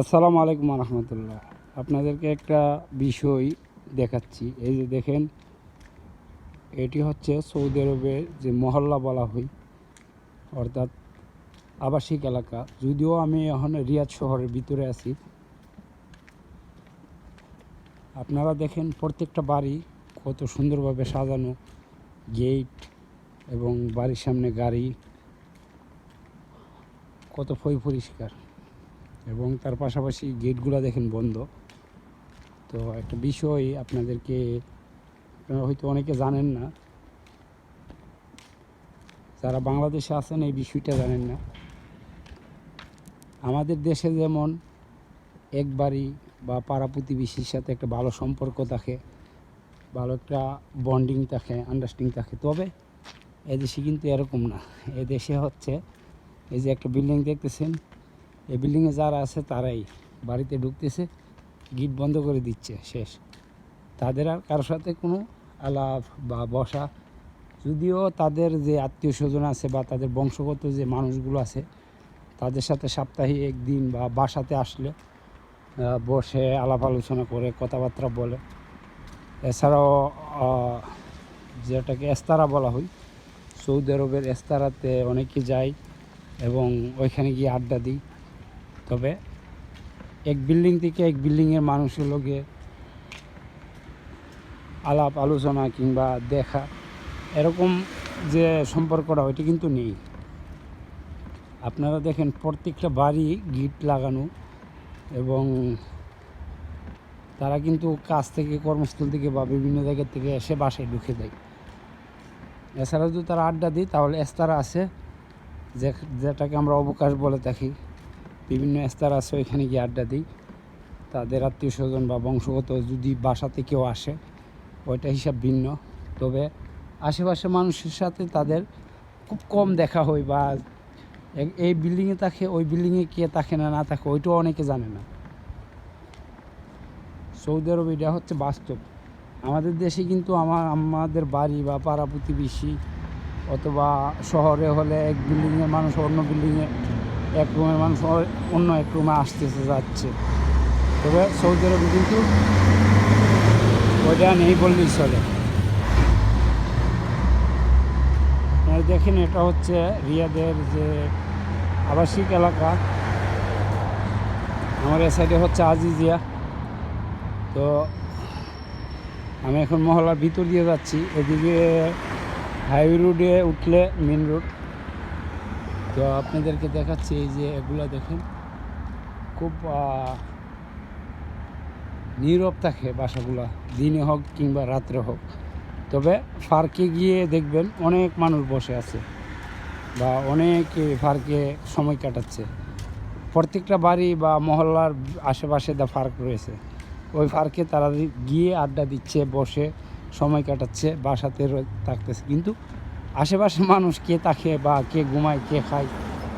আসসালামু আলাইকুম রহমতুল্লাহ আপনাদেরকে একটা বিষয় দেখাচ্ছি। এই যে দেখেন, এটি হচ্ছে সৌদি আরবের যে মহল্লা বলা হয়, অর্থাৎ আবাসিক এলাকা। যদিও আমি এখন রিয়াদ শহরের ভিতরে আছি। আপনারা দেখেন, প্রত্যেকটা বাড়ি কত সুন্দরভাবে সাজানো। গেট এবং বাড়ির সামনে গাড়ি। কত ফই পরিষ্কার। এবং তার পাশাপাশি গেটগুলো দেখেন বন্ধ। তো একটা বিষয় আপনাদেরকে, আপনারা হয়তো অনেকে জানেন না। যারা বাংলাদেশে আছেন এই বিষয়টা জানেন না। আমাদের দেশে যেমন এক বাড়ি বা পাড়া প্রতিবেশীর সাথে একটা ভালো সম্পর্ক থাকে, ভালো একটা বন্ডিং থাকে আন্ডারস্ট্যান্ডিং থাকে। তবে এদেশে কিন্তু এরকম না। এদেশে হচ্ছে, এই যে একটা বিল্ডিং দেখতেছেন এই বিল্ডিংয়ে যারা আছে তারাই বাড়িতে ঢুকতেছে গিট বন্ধ করে দিচ্ছে, শেষ। তাদের আর কারোর সাথে কোনো আলাপ বা বসা, যদিও তাদের যে আত্মীয় স্বজন আছে বা তাদের বংশগত যে মানুষগুলো আছে, তাদের সাথে সাপ্তাহিক একদিন বা বাসাতে আসলে বসে আলাপ আলোচনা করে, কথাবার্তা বলে। এছাড়াও যেটাকে এস্তারা বলা হয়, সৌদি আরবের এস্তারাতে অনেকে যায় এবং ওইখানে গিয়ে আড্ডা দিই। তবে এক বিল্ডিং থেকে এক বিল্ডিংয়ের মানুষের লোকে আলাপ, আলোচনা কিংবা দেখা, এরকম যে সম্পর্কটা, ওইটা কিন্তু নেই। আপনারা দেখেন, প্রত্যেকটা বাড়ি গিট লাগানো এবং তারা কিন্তু কাজ থেকে, কর্মস্থল থেকে বা বিভিন্ন জায়গা থেকে এসে বাসায় ঢুকে দেয়। এছাড়া যদি তারা আড্ডা দিই তাহলে এস্তারা আছে, যে যেটাকে আমরা অবকাশ বলে থাকি। বিভিন্ন এস্তার আছে, ওইখানে গিয়ে আড্ডা দিই। তাদের আত্মীয় স্বজন বা বংশগত যদি বাসাতে কেউ আসে, ওইটা হিসাব ভিন্ন। তবে আশেপাশে মানুষের সাথে তাদের খুব কম দেখা হয় বা এই বিল্ডিংয়ে থাকে, ওই বিল্ডিংয়ে কে থাকে না না থাকে, ওইটাও অনেকে জানে না। সৌদি আরব এটা হচ্ছে বাস্তব। আমাদের দেশে কিন্তু আমার আমাদের বাড়ি বা পাড়া প্রতিবেশী অথবা শহরে হলে এক বিল্ডিংয়ের মানুষ অন্য বিল্ডিংয়ে এক রুমের মানুষ অন্য এক রুমে আসতেছে, যাচ্ছে। তবে সৌদি আরবে কিন্তু ওইটা নেই বললেই চলে। দেখেন, এটা হচ্ছে রিয়াদের যে আবাসিক এলাকা। আমার এ সাইডে হচ্ছে আজিজিয়া। তো আমি এখন মহলার ভিতর দিয়ে যাচ্ছি। এদিকে হাইওয়ে রোডে উঠলে মেন রোড তো আপনাদেরকে দেখাচ্ছি এই যে এগুলা দেখেন। খুব নীরব থাকে বাসাগুলা, দিনে হোক কিংবা রাত্রে হোক। তবে ফার্কে গিয়ে দেখবেন অনেক মানুষ বসে আছে বা অনেক ফার্কে সময় কাটাচ্ছে। প্রত্যেকটা বাড়ি বা মহল্লার আশেপাশে দা ফার্ক রয়েছে। ওই ফার্কে তারা গিয়ে আড্ডা দিচ্ছে, বসে সময় কাটাচ্ছে বাসাতে থাকতেছে। কিন্তু আশেপাশে মানুষ কে তাকে বা কে ঘুমায়, কে খায়,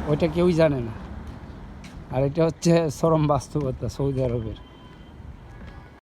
ওইটা কেউই জানে না। আর এটা হচ্ছে চরম বাস্তবতা সৌদি আরবের।